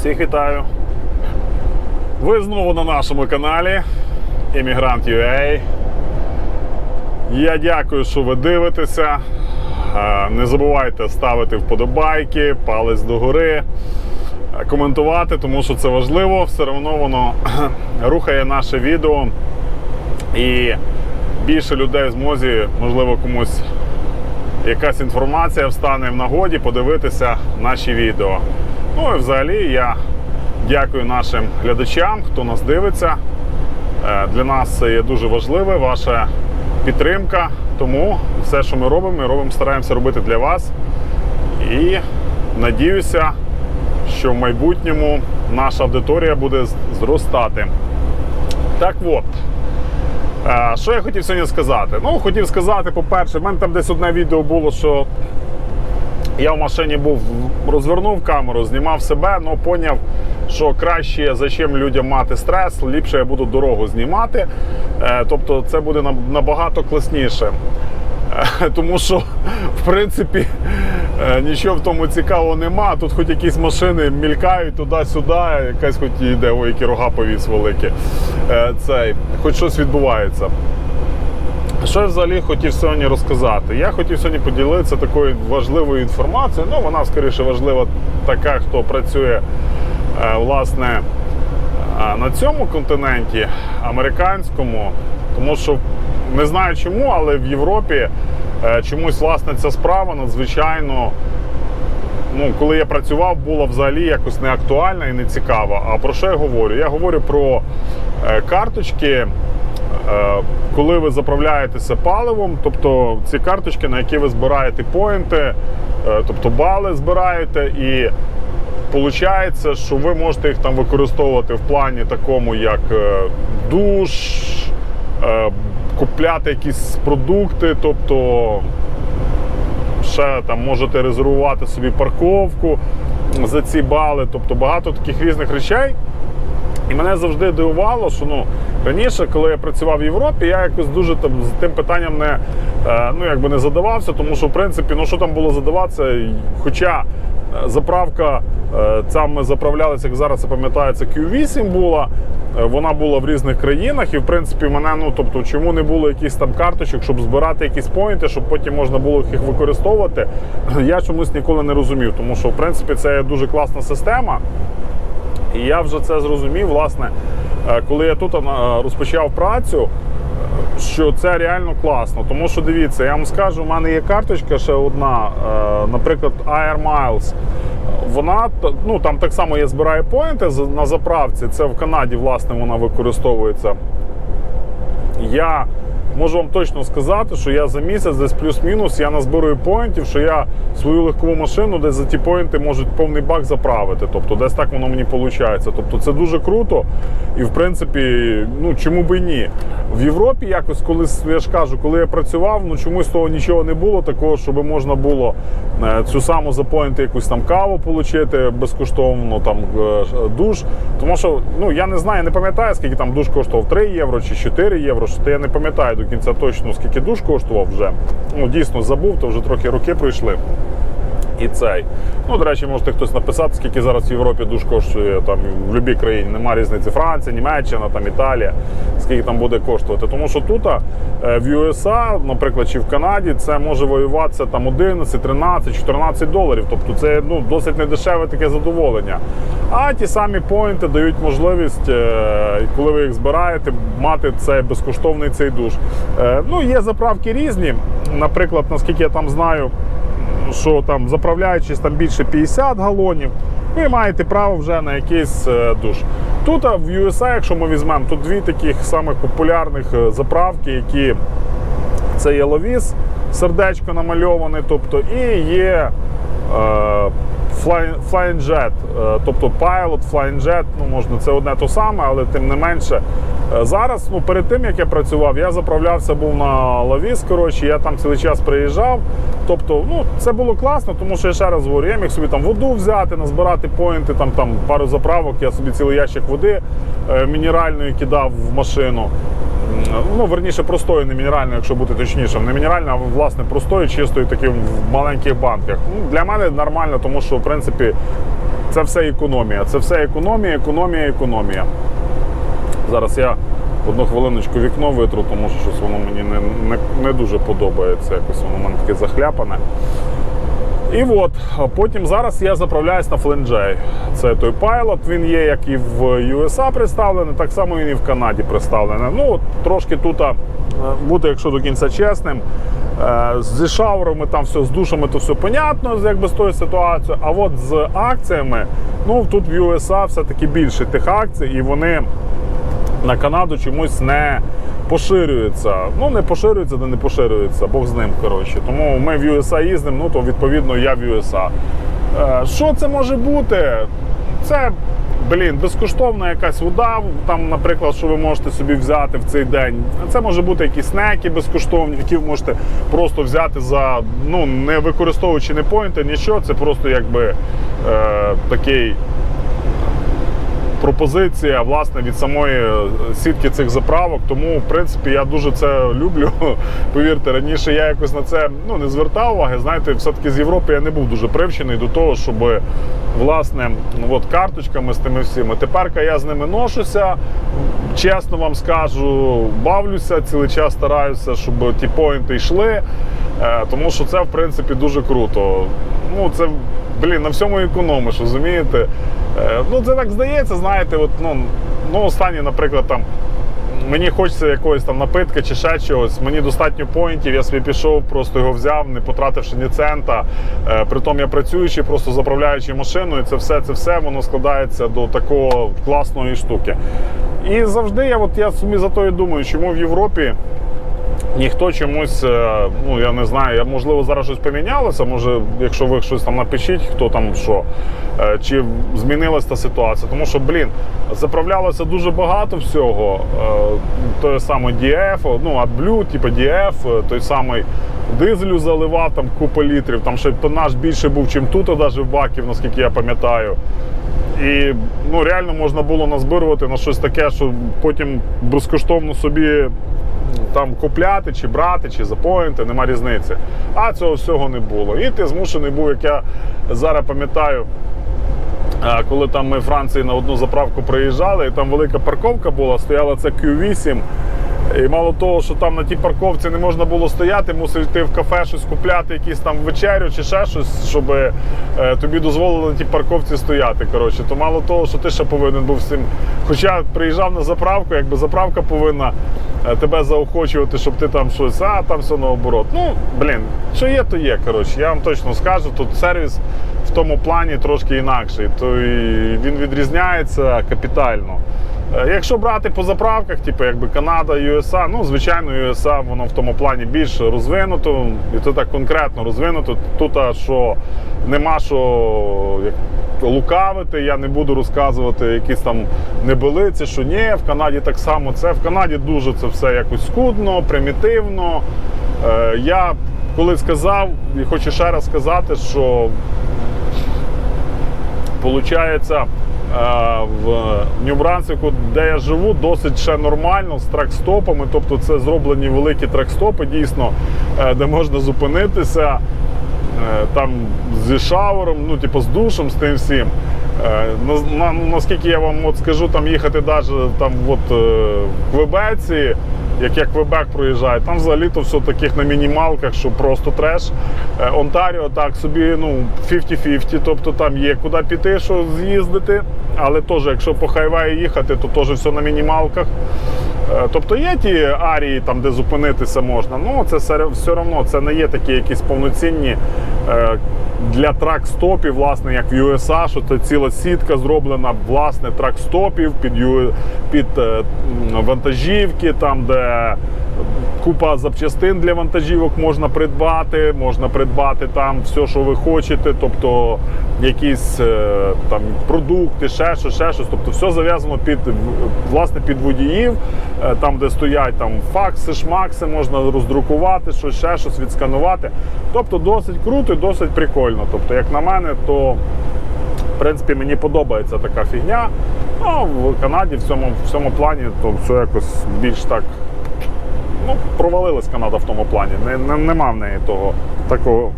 Всіх вітаю. Ви знову на нашому каналі Іммігрант UA. Я дякую, що ви дивитеся. Не забувайте ставити вподобайки, палець догори, коментувати, тому що це важливо. Все одно воно рухає наше відео. І більше людей в змозі, можливо, комусь якась інформація встане в нагоді подивитися наші відео. Ну і взагалі я дякую нашим глядачам, хто нас дивиться. Е, Для нас це є дуже важливе, ваша підтримка. Тому все, що ми робимо, ми робимо, стараємося робити для вас. І надіюся, що в майбутньому наша аудиторія буде зростати. Так от. Е, Що я хотів сьогодні сказати? Ну, хотів сказати, по-перше, в мене там десь одне відео було, що я в машині був, розвернув камеру, знімав себе, але поняв, що краще зачем людям мати стрес, ліпше я буду дорогу знімати. Е, Тобто це буде набагато класніше. Е, Тому що, в принципі, е, нічого в тому цікавого нема. Тут хоч якісь машини мількають туди-сюди, якась хоч і йде, ой, які рога повіс великі. Цей, хоч щось відбувається. Що я взагалі хотів сьогодні розказати? Я хотів сьогодні поділитися такою важливою інформацією. Ну, вона скоріше важлива така, хто працює е, власне е, на цьому континенті, американському. Тому що не знаю чому, але в Європі е, чомусь власне ця справа надзвичайно. Ну, коли я працював, була взагалі якось не актуальна і не цікава. А про що я говорю? Я говорю про карточки, коли ви заправляєтеся паливом, тобто ці карточки, на які ви збираєте поінти, е, тобто бали збираєте, і виходить, що ви можете їх там використовувати в плані такому, як е, душ, е, купляти якісь продукти, тобто ще там можете резервувати собі парковку за ці бали, тобто багато таких різних речей. І мене завжди дивувало, що ну раніше, коли я працював в Європі, я якось дуже там з тим питанням не е, ну якби не задавався, тому що в принципі, ну що там було задаватися, хоча е, заправка, е, ця ми заправлялися, як зараз це пам'ятається, Q8 була. е, Вона була в різних країнах, і в принципі мене, ну тобто, чому не було якісь там карточок, щоб збирати якісь поінти, щоб потім можна було їх використовувати, я чомусь ніколи не розумів, тому що в принципі це дуже класна система. І я вже це зрозумів, власне, е, коли я тут е, розпочав працю, е, що це реально класно. Тому що дивіться, я вам скажу, у мене є карточка ще одна, наприклад, Air Miles. Вона ну там так само я збираю поінти на заправці. Це в Канаді, власне, вона використовується. Я можу вам точно сказати, що я за місяць, десь плюс-мінус, я назбирую поінтів, що я свою легкову машину десь за ті поінти можуть повний бак заправити. Тобто, десь так воно мені виходить. Тобто це дуже круто. І в принципі, ну чому би ні? В Європі якось, коли я ж кажу, коли я працював, ну чомусь того нічого не було, такого, щоб можна було е, цю саму запоінти якусь там каву отримати безкоштовно, там е, душ. Тому що ну я не знаю, я не пам'ятаю, скільки там душ коштував 3 євро чи 4 євро. Що то я не пам'ятаю до кінця точно, скільки душ коштував вже. Ну дійсно забув, то вже трохи роки пройшли. І цей. Ну, до речі, можете хтось написати, скільки зараз в Європі душ коштує там в будь-якій країні. Нема різниці. Франція, Німеччина, там Італія, скільки там буде коштувати. Тому що тут е, в USA, наприклад, чи в Канаді, це може воюватися там 11, 13, 14 доларів. Тобто це ну, досить недешеве таке задоволення. А ті самі поінти дають можливість, е, коли ви їх збираєте, мати цей безкоштовний цей душ. Е, Ну, є заправки різні. Наприклад, наскільки я там знаю що там заправляючись там більше 50 галонів, ви маєте право вже на якийсь е, душ. Тут в USA, якщо ми візьмемо, тут дві таких самих популярних е, заправки, які це є ловіс, сердечко намальоване, тобто, і є е, Fly- Flying Jet, е, тобто Pilot, Flying Jet, ну можна це одне то саме, але тим не менше. Е, Зараз, ну перед тим як я працював, я заправлявся був на лавіс. Коротше, я там цілий час приїжджав. Тобто, ну це було класно, тому що я ще раз говорю, я міг собі там воду взяти, назбирати поінти, там там пару заправок, я собі цілий ящик води е, мінеральної кидав в машину. Ну, верніше, простою, не мінеральною, якщо бути точнішим. Не мінеральною, а власне простою, чистою, таким в маленьких банках. Ну, для мене нормально, тому що в принципі це все економія. Це все економія, економія, економія. Зараз я одну хвилиночку вікно витру, тому що щось воно мені не, не, не дуже подобається. Якось воно в мене таке захляпане. І от, потім зараз я заправляюсь на FLNJ. Це той Pilot, він є як і в USA представлений, так само він і в Канаді представлений. Ну, трошки тут, бути, якщо до кінця чесним, е, зі шаурами, там все, з душами, то все понятно, якби з тою ситуацією. А от з акціями, ну тут в USA все-таки більше тих акцій, і вони на Канаду чомусь не поширюється. Ну, не поширюється, де не поширюється, Бог з ним. коротше. Тому ми в USA їздимо, ну то відповідно я в USA. Е, Що це може бути? Це. Блін, безкоштовна якась вода, там, наприклад, що ви можете собі взяти в цей день. Це може бути якісь снеки безкоштовні, які ви можете просто взяти за, ну, не використовуючи не поінти, нічого. Це просто якби е, такий пропозиція власне від самої е, сітки цих заправок. Тому, в принципі, я дуже це люблю. Повірте, раніше я якось на це ну, не звертав уваги. Знаєте, все-таки з Європи я не був дуже привчений до того, щоб власне ну, от, карточками з тими всіми. Тепер я з ними ношуся. Чесно вам скажу, бавлюся, цілий час стараюся, щоб ті поінти йшли. Е, Тому що це, в принципі, дуже круто. Ну, це, блін, на всьому економиш, розумієте? Е, Ну, це так здається, знаєте, от, ну, ну останнє, наприклад, там. Мені хочеться якогось там напитка чи ще чогось. Мені достатньо поінтів, я собі пішов, просто його взяв, не потративши ні цента. Е, Притом я працюючи, просто заправляючи машину, і це все, це все воно складається до такого класної штуки. І завжди я, от я собі за то і думаю, чому в Європі ніхто чомусь, е, ну я не знаю, можливо, зараз щось помінялося. Може, якщо ви щось там напишіть, хто там що, е, чи змінилася та ситуація. Тому що, блін, заправлялося дуже багато всього. Е, Той самий DF, ну, AdBlue, типу DF, той самий дизелю заливав там купу літрів, там ще тонаж більше був, чим тут, навіть в баків, наскільки я пам'ятаю. І ну, реально можна було назбирувати на щось таке, що потім безкоштовно собі там купляти, чи брати, чи запоїнти, нема різниці. А цього всього не було. І ти змушений був, як я зараз пам'ятаю. Коли там ми в Франції на одну заправку приїжджали, і там велика парковка була, стояла це Q8. І мало того, що там на тій парковці не можна було стояти, мусив йти в кафе щось купляти, якісь там вечерю чи ще щось, щоб е, тобі дозволили на тій парковці стояти. Коротше, то мало того, що ти ще повинен був всім. Хоча приїжджав на заправку, якби заправка повинна е, тебе заохочувати, щоб ти там щось, а там все наоборот. Ну, блін, що є, то є. Коротше, я вам точно скажу, тут сервіс в тому плані трошки інакший. То і він відрізняється капітально. Е, Якщо брати по заправках, типу якби Канада, USA, ну звичайно, USA воно в тому плані більш розвинуто, і це так конкретно розвинуто. Тут а, що нема що як, лукавити, я не буду розказувати якісь там небелиці, що ні, в Канаді так само це. В Канаді дуже це все якось скудно, примітивно. Е, я коли сказав, і хочу ще раз сказати, що е, в Нью-Брансвіку, де я живу, досить ще нормально з тракстопами. Тобто це зроблені великі тракстопи, дійсно, е, де можна зупинитися е, там зі шауром, ну, типу, з душем, з тим всім. Е, на- на- Наскільки я вам от скажу, там їхати навіть там от, е, в Квебеці, як я Квебек проїжджаю, там взагалі то все таких на мінімалках, що просто треш. Е, Онтаріо так собі ну, 50-50, тобто там є куди піти, що з'їздити. Але теж, якщо по хайваю їхати, то теж все на мінімалках. Е, Тобто є ті арії, там, де зупинитися можна. Ну це все, одно це не є такі якісь повноцінні е, для трак-стопів, власне, як в USA, що це ціла сітка зроблена власне трак-стопів під, під е, вантажівки, там, де купа запчастин для вантажівок можна придбати, можна придбати там все, що ви хочете, тобто якісь е, там продукти, ще щось, ще щось. Тобто все зав'язано під власне під водіїв, е, там, де стоять там факси, шмакси, можна роздрукувати, щось ще щось відсканувати. Тобто досить круто і досить прикольно. Тобто, як на мене, то в принципі, мені подобається така фігня. А в Канаді в цьому, в цьому плані то все якось більш так ну, провалилась Канада в тому плані. Не, не, нема в неї того такого.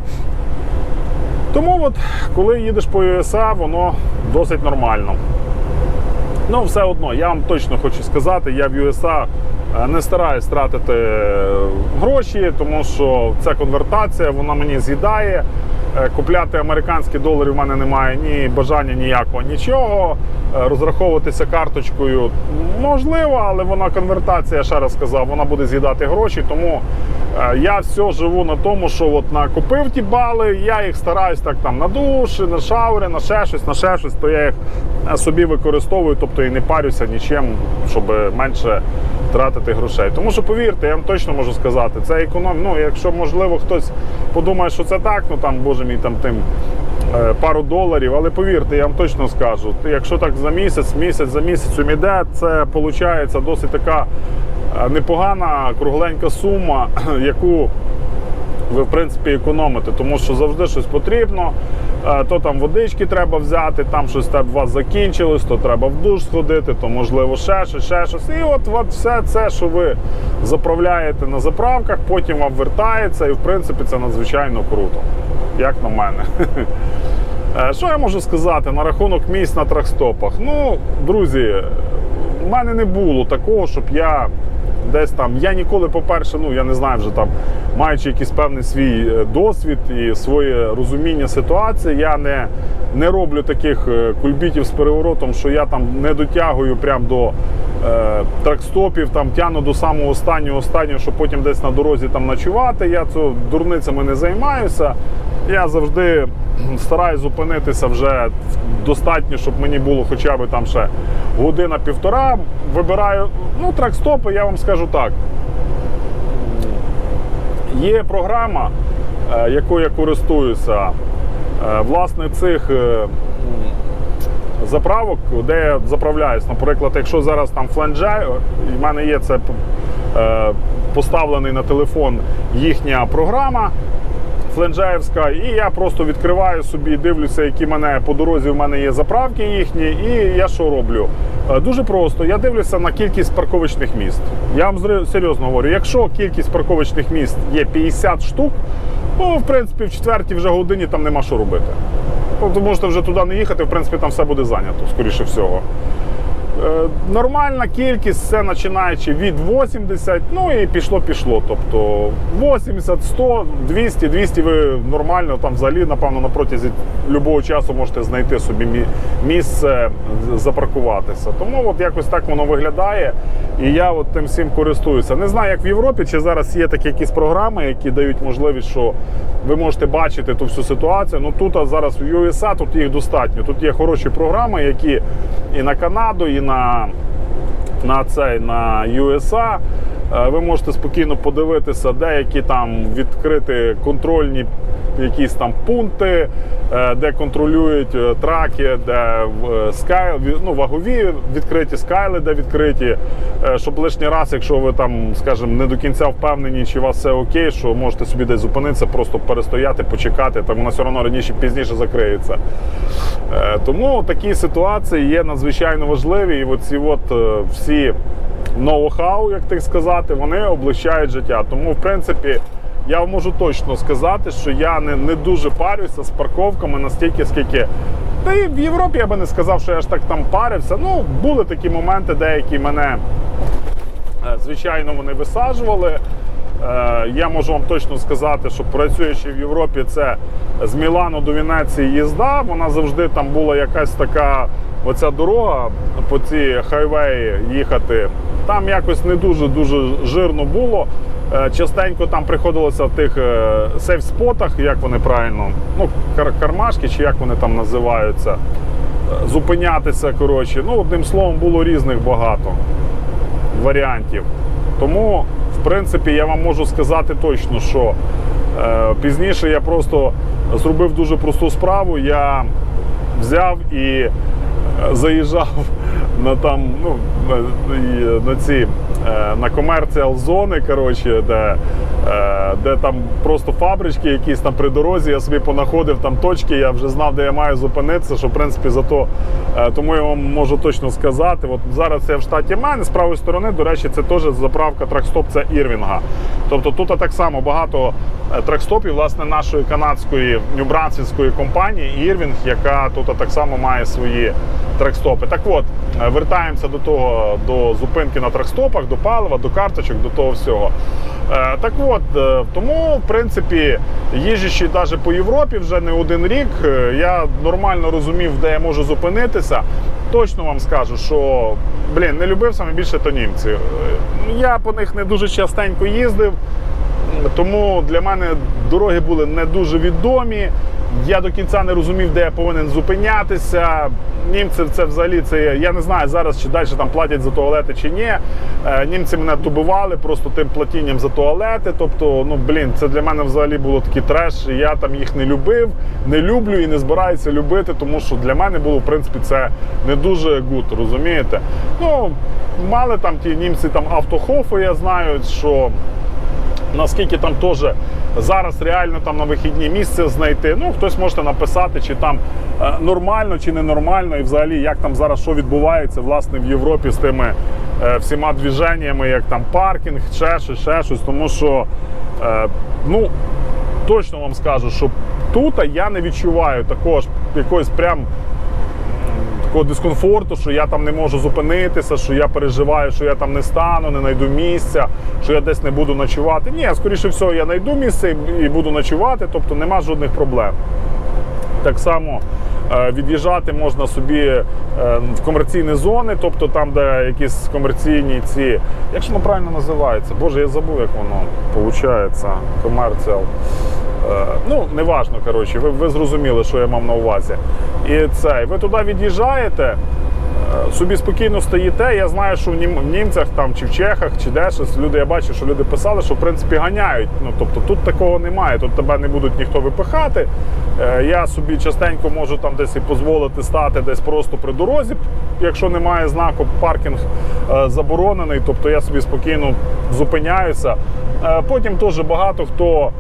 Тому от, коли їдеш по USA, воно досить нормально. Ну, все одно, я вам точно хочу сказати, я в USA не стараюсь тратити е, гроші, тому що ця конвертація вона мені з'їдає. Е, Купляти американські долари в мене немає ні бажання ніякого, нічого. Е, Розраховуватися карточкою можливо, але вона конвертація, я ще раз сказав, вона буде з'їдати гроші. Тому е, я все живу на тому, що от накопив ті бали, я їх стараюсь так там на душі, на шаури, на ще щось, на ще щось, то я їх е, собі використовую, тобто і не парюся нічим, щоб менше тратити грошей. Тому що повірте, я вам точно можу сказати, це економ. Ну, якщо можливо хтось подумає, що це так, ну там, боже мій, там тим. е, Пару доларів, але повірте, я вам точно скажу, якщо так за місяць, місяць за місяцем іде, це виходить досить така е, непогана кругленька сума, яку ви в принципі економите, тому що завжди щось потрібно. Е, То там водички треба взяти, там щось у вас закінчилось, то треба в душ сходити, то можливо ще щось, ще щось. І от, от все це, що ви заправляєте на заправках, потім вам вертається, і в принципі це надзвичайно круто, як на мене. Е, Що я можу сказати на рахунок місць на тракстопах? Ну, друзі, в мене не було такого, щоб я десь там. Я ніколи, по-перше, ну я не знаю вже там, маючи якийсь певний свій е, досвід і своє розуміння ситуації, я не, не роблю таких е, кульбітів з переворотом, що я там не дотягую прям до е, тракстопів, там тяну до самого останнього останнього, щоб потім десь на дорозі там ночувати. Я це дурницями не займаюся. Я завжди стараюсь зупинитися вже достатньо, щоб мені було хоча б там ще година-півтора. Вибираю ну, тракстопи, я вам скажу так. Є програма, е, якою я користуюся. Е, Власне, цих е, заправок, де я заправляюсь. Наприклад, якщо зараз там фленджай, в мене є це поставлений на телефон їхня програма. Фленджаєвська, і я просто відкриваю собі, дивлюся, які мене по дорозі в мене є заправки їхні, і я що роблю? Е, Дуже просто. Я дивлюся на кількість парковочних місць. Я вам серйозно говорю, якщо кількість парковочних місць є 50 штук, ну в принципі в четвертій вже годині там нема що робити. Тобто можете вже туди не їхати, в принципі, там все буде зайнято, скоріше всього. Е, Нормальна кількість це починаючи від 80, ну і пішло-пішло. Тобто 80, 100, 200, 200 ви нормально там взагалі, напевно, на протязі будь-якого часу можете знайти собі місце запаркуватися. Тому от якось так воно виглядає. І я от тим всім користуюся. Не знаю, як в Європі, чи зараз є такі якісь програми, які дають можливість, що ви можете бачити ту всю ситуацію. Ну тут а зараз в USA тут їх достатньо. Тут є хороші програми, які і на Канаду, і на, на цей на USA. Е, Ви можете спокійно подивитися, деякі там відкрити контрольні якісь там пункти, е, де контролюють е, траки, де е, скай, ну, вагові відкриті, скайли, де відкриті, щоб лишній раз, якщо ви там, скажімо, не до кінця впевнені, чи у вас все окей, що можете собі десь зупинитися, просто перестояти, почекати, там вона все одно раніше пізніше закриється. Тому такі ситуації є надзвичайно важливі. І оці от всі ноу-хау, як так сказати, вони облегчають життя. Тому, в принципі, я вам можу точно сказати, що я не, не дуже парюся з парковками настільки, скільки. Та і в Європі я би не сказав, що я ж так там парився. Ну, були такі моменти, деякі мене, е, звичайно, вони висаджували. Е, Я можу вам точно сказати, що працюючи в Європі, це з Мілану до Венеції їзда. Вона завжди там була якась така оця дорога по цій хайвеї їхати. Там якось не дуже дуже жирно було. Е, Частенько там приходилося в тих е, сейф-спотах, як вони правильно, ну кармашки чи як вони там називаються, е, зупинятися. Коротше, ну одним словом, було різних багато варіантів. Тому, в принципі, я вам можу сказати точно, що пізніше я просто зробив дуже просту справу. Я взяв і заїжджав на там, ну, на, ці на комерціал зони, коротше, де е, де там просто фабрички, якісь там при дорозі. Я собі понаходив там точки, я вже знав, де я маю зупинитися. Що в принципі зато е, тому я вам можу точно сказати. От зараз я в штаті Мен, з правої сторони, до речі, це теж заправка тракстоп, це Ірвінга. Тобто тут так само багато е, тракстопів, власне, нашої канадської нюбрансвільської компанії Ірвінг, яка тут так само має свої тракстопи. Так от, е, вертаємося до того, до зупинки на тракстопах, до палива, до карточок, до того всього. Е, Так от, е, тому, в принципі, їжджучи навіть по Європі вже не один рік, е, я нормально розумів, де я можу зупинитися. Точно вам скажу, що блін, не любив саме більше то німці. Я по них не дуже частенько їздив. Тому для мене дороги були не дуже відомі. Я до кінця не розумів, де я повинен зупинятися. Німці це взагалі це я не знаю зараз, чи далі там платять за туалети чи ні. Е, Німці мене тубували просто тим платінням за туалети. Тобто, ну блін, це для мене взагалі було такий треш. Я там їх не любив, не люблю і не збираюся любити, тому що для мене було в принципі це не дуже гуд, розумієте? Ну мали там ті німці там автохофи, я знаю, що наскільки там теж зараз реально там на вихідні місце знайти. Ну, хтось може написати, чи там е, нормально, чи ненормально, і взагалі як там зараз що відбувається власне в Європі з тими е, всіма движеннями, як там паркінг, ще щось, ще щось. Тому що е, ну, точно вам скажу, що тут я не відчуваю такого ж якоїсь прям такого дискомфорту, що я там не можу зупинитися, що я переживаю, що я там не стану, не знайду місця, що я десь не буду ночувати. Ні, скоріше всього, я знайду місце і буду ночувати, тобто нема жодних проблем. Так само е, від'їжджати можна собі е, в комерційні зони, тобто там, де якісь комерційні ці. Як ж воно правильно називається? Боже, я забув, як воно виходить. Комерціал. Е, Ну, неважно, коротше, ви, ви зрозуміли, що я мав на увазі. І це, ви туди від'їжджаєте, е, собі спокійно стоїте. Я знаю, що в німцях там чи в Чехах, чи де щось люди, я бачу, що люди писали, що в принципі ганяють. Ну тобто тут такого немає, тут тебе не будуть ніхто випихати. Е, Я собі частенько можу там десь і дозволити стати десь просто при дорозі, якщо немає знаку паркінг заборонений, тобто я собі спокійно зупиняюся. Потім теж багато хто.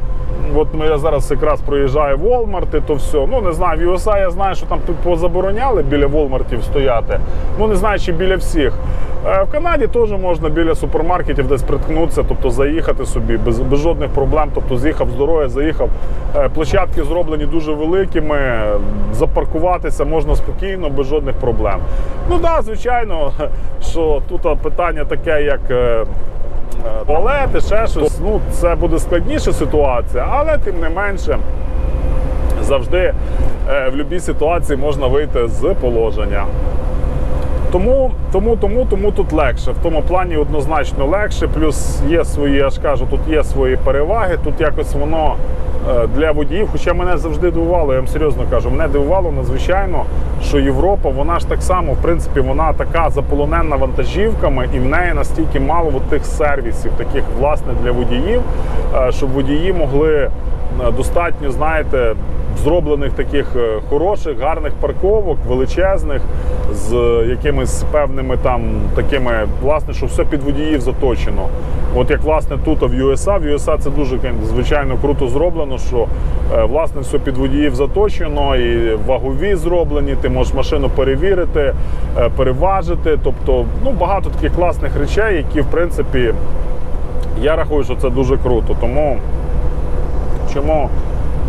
От ми я зараз якраз проїжджаю Walmart, і то все. Ну не знаю, в USA я знаю, що там позабороняли біля Walmartів стояти. Ну не знаю, чи біля всіх. Е, В Канаді теж можна біля супермаркетів десь приткнутися, тобто заїхати собі без, без жодних проблем. Тобто з'їхав з дороги, заїхав. Е, Площадки зроблені дуже великими. Запаркуватися можна спокійно, без жодних проблем. Ну так, да, звичайно, що тут питання таке, як. Туалети, ще щось. Ну, це буде складніша ситуація, але тим не менше. Завжди е, в будь-якій ситуації можна вийти з положення. Тому, тому, тому, тому тут легше. В тому плані однозначно легше. Плюс є свої, я ж кажу, тут є свої переваги. Тут якось воно для водіїв. Хоча мене завжди дивувало, я вам серйозно кажу, мене дивувало надзвичайно, що Європа, вона ж так само, в принципі, вона така заполонена вантажівками, і в неї настільки мало от тих сервісів, таких власне для водіїв, е, щоб водії могли е, достатньо, знаєте, зроблених таких е, хороших, гарних парковок, величезних, з якимись певними там такими, власне, що все під водіїв заточено. От як власне тут в USA, в USA це дуже звичайно круто зроблено, що е, власне все під водіїв заточено, і вагові зроблені, ти можеш машину перевірити, е, переважити. Тобто ну, багато таких класних речей, які в принципі я рахую, що це дуже круто. Тому чому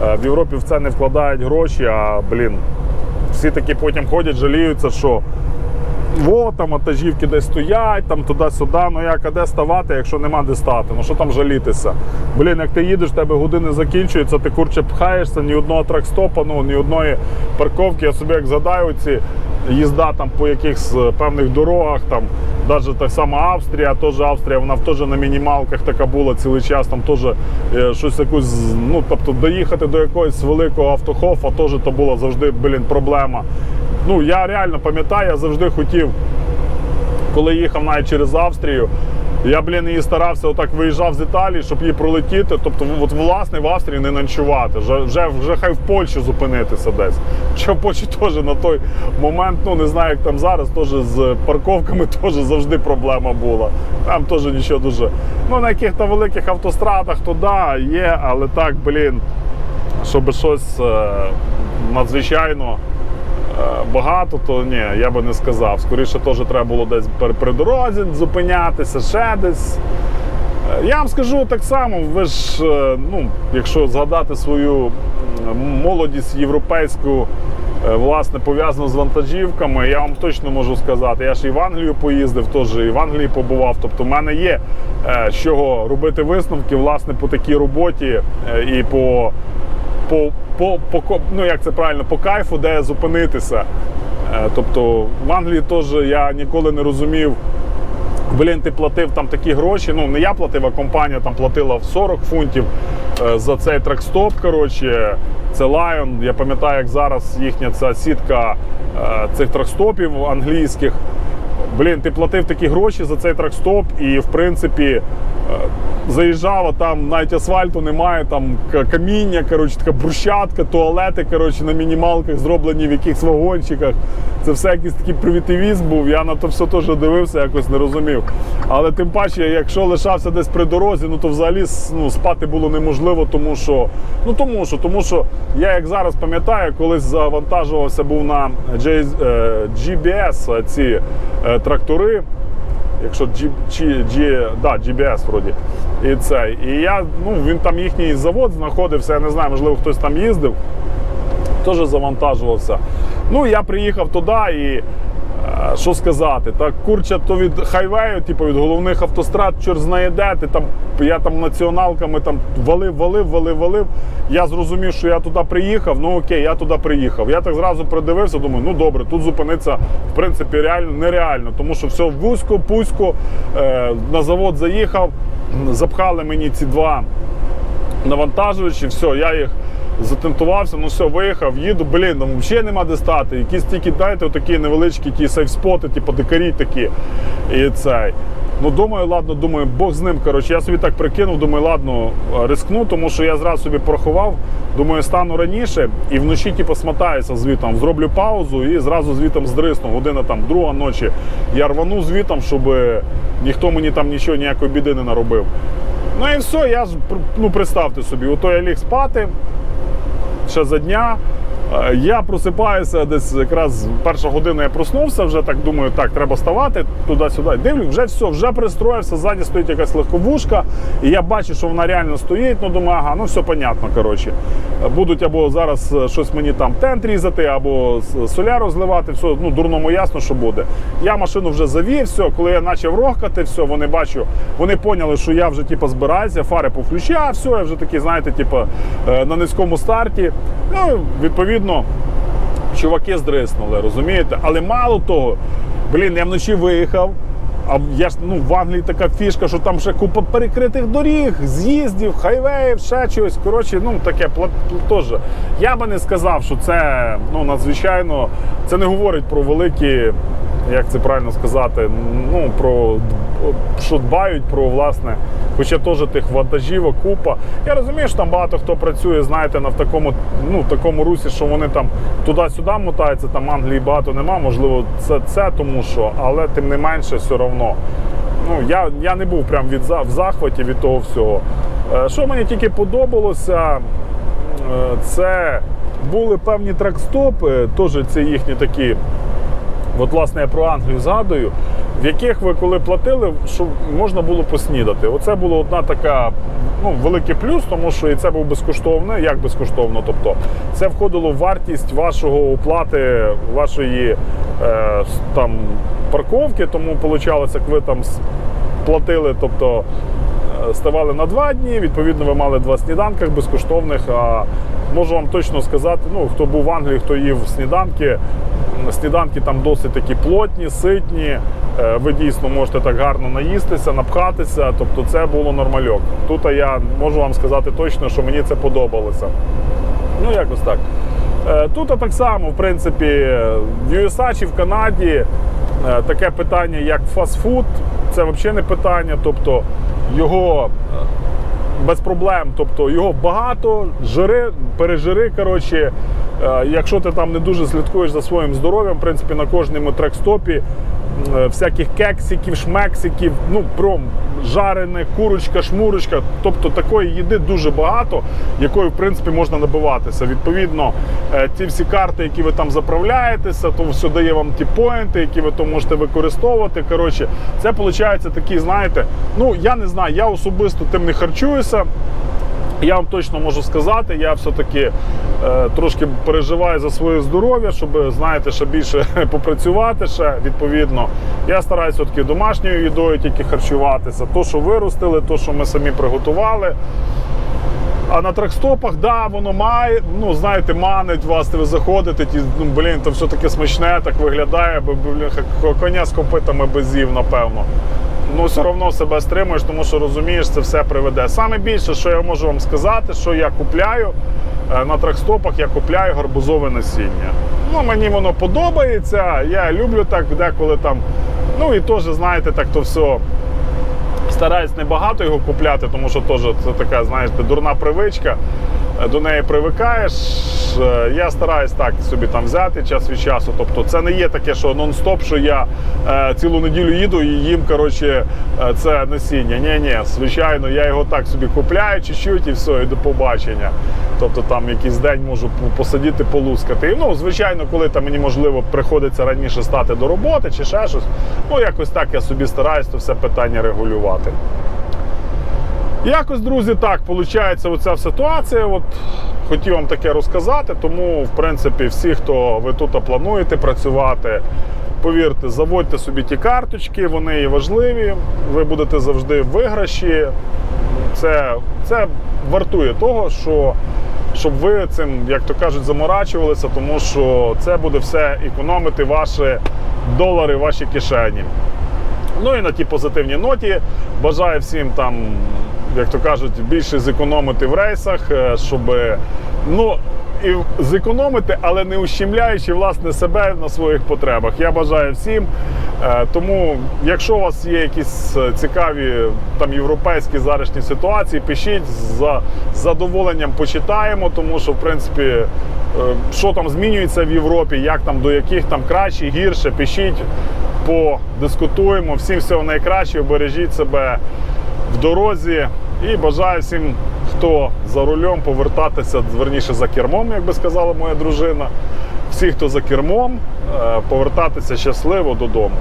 в Європі в це не вкладають гроші, а блін, всі таки потім ходять, жаліються, що во, там вантажівки десь стоять, там туди-сюди. Ну як, а де ставати, якщо нема де стати? Ну що там жалітися? Блін, як ти їдеш, тебе години закінчуються, ти курче пхаєшся, ні одного тракстопа, ну ні одної парковки. Я собі як згадаю ці їзда там по якихось е, певних дорогах, там навіть так само Австрія, теж Австрія, вона теж на мінімалках така була цілий час, там теж е, щось якусь, ну тобто доїхати до якогось великого автохофа теж то була завжди, блін, проблема. Ну я реально пам'ятаю, я завжди хотів, коли їхав навіть через Австрію. Я, блін, її старався отак виїжджав з Італії, щоб її пролетіти. Тобто, от власне в Австрії не ночувати. Вже, вже, вже хай в Польщі зупинитися десь. Що Польщі теж на той момент, ну не знаю, як там зараз, теж з парковками теж завжди проблема була. Там теж нічого дуже. Ну, на яких-то великих автострадах, то да, є, але так, блін, щоб щось е, надзвичайно багато, то ні, я би не сказав. Скоріше теж треба було десь при, дорозі зупинятися, ще десь. Е, Я вам скажу так само, ви ж, е, ну, якщо згадати свою молодість європейську, е, власне, пов'язану з вантажівками, я вам точно можу сказати. Я ж і в Англію поїздив, теж і в Англії побував. Тобто, в мене є е, з чого робити висновки, власне, по такій роботі е, і по, по, по, по, ну, як це правильно, по кайфу, де зупинитися. Е, Тобто в Англії теж я ніколи не розумів. Блін, ти платив там такі гроші. Ну не я платив, а компанія там платила в 40 фунтів е, за цей трекстоп. Коротше, це Lion. Я пам'ятаю, як зараз їхня ця сітка е, цих трекстопів англійських. Блін, ти платив такі гроші за цей трекстоп, і в принципі заїжджав, а там навіть асфальту немає, там каміння, коротше, така брусчатка, туалети коротше, на мінімалках зроблені в якихось вагончиках. Це все якийсь такий примітивізм був. Я на то все теж дивився, якось не розумів. Але тим паче, якщо лишався десь при дорозі, ну то взагалі ну, спати було неможливо, тому що ну тому що, тому що я як зараз пам'ятаю, колись завантажувався був на J- е, GBS ці е, трактори якщо G, G, G, да, GBS вроді. І це. І я, ну, він там їхній завод знаходився, я не знаю, можливо, хтось там їздив, теж завантажувався. Ну, я приїхав туди і. Що сказати, так курча то від хайвею, типу від головних автострад, чор знає де, ти там, я там націоналками там валив, валив, валив, валив. Я зрозумів, що я туди приїхав. Ну окей, я туди приїхав. Я так зразу придивився, думаю, ну добре, тут зупинитися в принципі реально нереально, тому що все вузько, пузько, е, на завод заїхав, запхали мені ці два навантажувачі, все, я їх затентувався, ну все, виїхав, їду, блін, там взагалі нема де стати. Якісь тільки, дайте, отакі невеличкі ті сейфспоти, типу дикарі такі. І цей. Ну, думаю, ладно, думаю, Бог з ним. Коротше, я собі так прикинув, думаю, ладно, рискну, тому що я зразу собі порахував. Думаю, стану раніше і вночі, типу, смотаюся звітом, зроблю паузу і зразу звітом здрисну. Година там друга ночі. Я рвану звітом, щоб ніхто мені там нічого, ніякої біди не наробив. Ну і все, я ну, представте собі, ото я ліг спати ще за дня. Е, Я просипаюся десь якраз перша година я проснувся, вже так думаю, так, треба ставати туди-сюди. Дивлю, вже все, вже пристроївся, ззаді стоїть якась легковушка, і я бачу, що вона реально стоїть. Ну думаю, ага, ну все понятно. коротше. Будуть або зараз е, щось мені там тент різати, або соляру зливати, все, ну дурному ясно, що буде. Я машину вже завів, все, коли я почав рохкати, все, вони бачу, вони поняли, що я вже типу, збираюся, фари повключав, все, я вже такий, знаєте, типу, е, на низькому старті. Ну, відповідно, чуваки здриснули, розумієте? Але мало того, блін, я вночі виїхав. А я ж ну в Англії така фішка, що там ще купа перекритих доріг, з'їздів, хайвеїв, ще чогось. Коротше, ну таке теж. Я би не сказав, що це ну надзвичайно. Це не говорить про великі, як це правильно сказати, ну про що дбають про власне, хоча теж тих вантажівок, купа. Я розумію, що там багато хто працює, знаєте, на в такому, ну, в такому русі, що вони там туди-сюди мотаються, там Англії багато нема. Можливо, це, це тому що, але тим не менше, все одно. Ну, я, я не був прям від, в захваті від того всього. Е, Що мені тільки подобалося, е, це були певні трекстопи, теж це їхні такі. От, власне, я про Англію згадую, в яких ви коли платили, щоб можна було поснідати. Оце була одна така, ну, великий плюс, тому що і це був безкоштовно. Як безкоштовно? Тобто це входило в вартість вашого оплати, вашої е, там парковки, тому виходилося, як ви там платили, тобто ставали на два дні. Відповідно, ви мали два сніданках безкоштовних. А можу вам точно сказати, ну хто був в Англії, хто їв сніданки. Сніданки там досить такі плотні, ситні. Е, Ви дійсно можете так гарно наїстися, напхатися. Тобто це було нормальок. Тут я можу вам сказати точно, що мені це подобалося. Ну, якось так. Е, Тут так само, в принципі, в USA чи в Канаді е, таке питання, як фастфуд, це взагалі не питання. Тобто його е, без проблем. Тобто його багато, жири, пережири. Коротше, Е, якщо ти там не дуже слідкуєш за своїм здоров'ям, в принципі, на кожному трекстопі всяких кексиків, шмексиків, ну прям жарене, курочка, шмурочка. Тобто такої їди дуже багато, якою в принципі можна набиватися. Відповідно, е, ті всі карти, які ви там заправляєтеся, то все дає вам ті поінти, які ви то можете використовувати. Коротше, це виходить такі, знаєте, ну я не знаю, я особисто тим не харчуюся. Я вам точно можу сказати, я все-таки е, трошки переживаю за своє здоров'я, щоб знаєте, ще більше попрацювати. Ще відповідно. Я стараюся все-таки домашньою їдою тільки харчуватися. То, що виростили, то, що ми самі приготували. А на тракстопах, да, воно має, ну знаєте, манить вас, ви заходите, ті, ну, блін, то все таке смачне, так виглядає, бо коня з копитами без зів, напевно. Ну, все одно себе стримуєш, тому що розумієш, це все приведе. Саме більше, що я можу вам сказати, що я купляю е, на тракстопах, я купляю гарбузове насіння. Ну, мені воно подобається, я люблю так деколи там. Ну і теж, знаєте, так то все стараюсь небагато його купляти, тому що теж це така, знаєте, дурна привичка. Е, До неї привикаєш. Е, Я стараюсь так собі там взяти час від часу. Тобто це не є таке, що нон-стоп, що я е, цілу неділю їду і їм коротше, е, це насіння. Ні, ні, звичайно, я його так собі купляю чуть-чуть і все, і до побачення. Тобто там якийсь день можу п- посидіти, полускати. І, ну, звичайно, коли там мені можливо приходиться раніше стати до роботи чи ще щось, ну якось так я собі стараюсь то все питання регулювати. Якось, друзі, так виходить оця ситуація. От хотів вам таке розказати. Тому, в принципі, всі, хто ви тут плануєте працювати, повірте, заводьте собі ті карточки, вони є важливі. Ви будете завжди в виграші. Це, це вартує того, що. Щоб ви цим, як то кажуть, заморачувалися, тому що це буде все економити ваші долари, ваші кишені. Ну і на тій позитивній ноті бажаю всім там, як то кажуть, більше зекономити в рейсах, е, щоб ну. І зекономити, але не ущемляючи власне себе на своїх потребах. Я бажаю всім. Е, Тому, якщо у вас є якісь е, цікаві там європейські зарішні ситуації, пишіть з задоволенням почитаємо, тому що в принципі, що там змінюється в Європі, як там до яких там краще, гірше, пишіть подискутуємо. Всім всього найкращого, бережіть себе в дорозі і бажаю всім, хто за рулем, повертатися верніше за кермом, як би сказала моя дружина. Всі, хто за кермом, е, повертатися щасливо додому.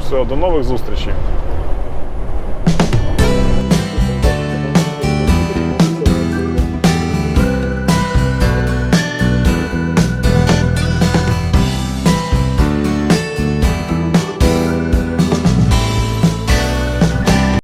Все, до нових зустрічей.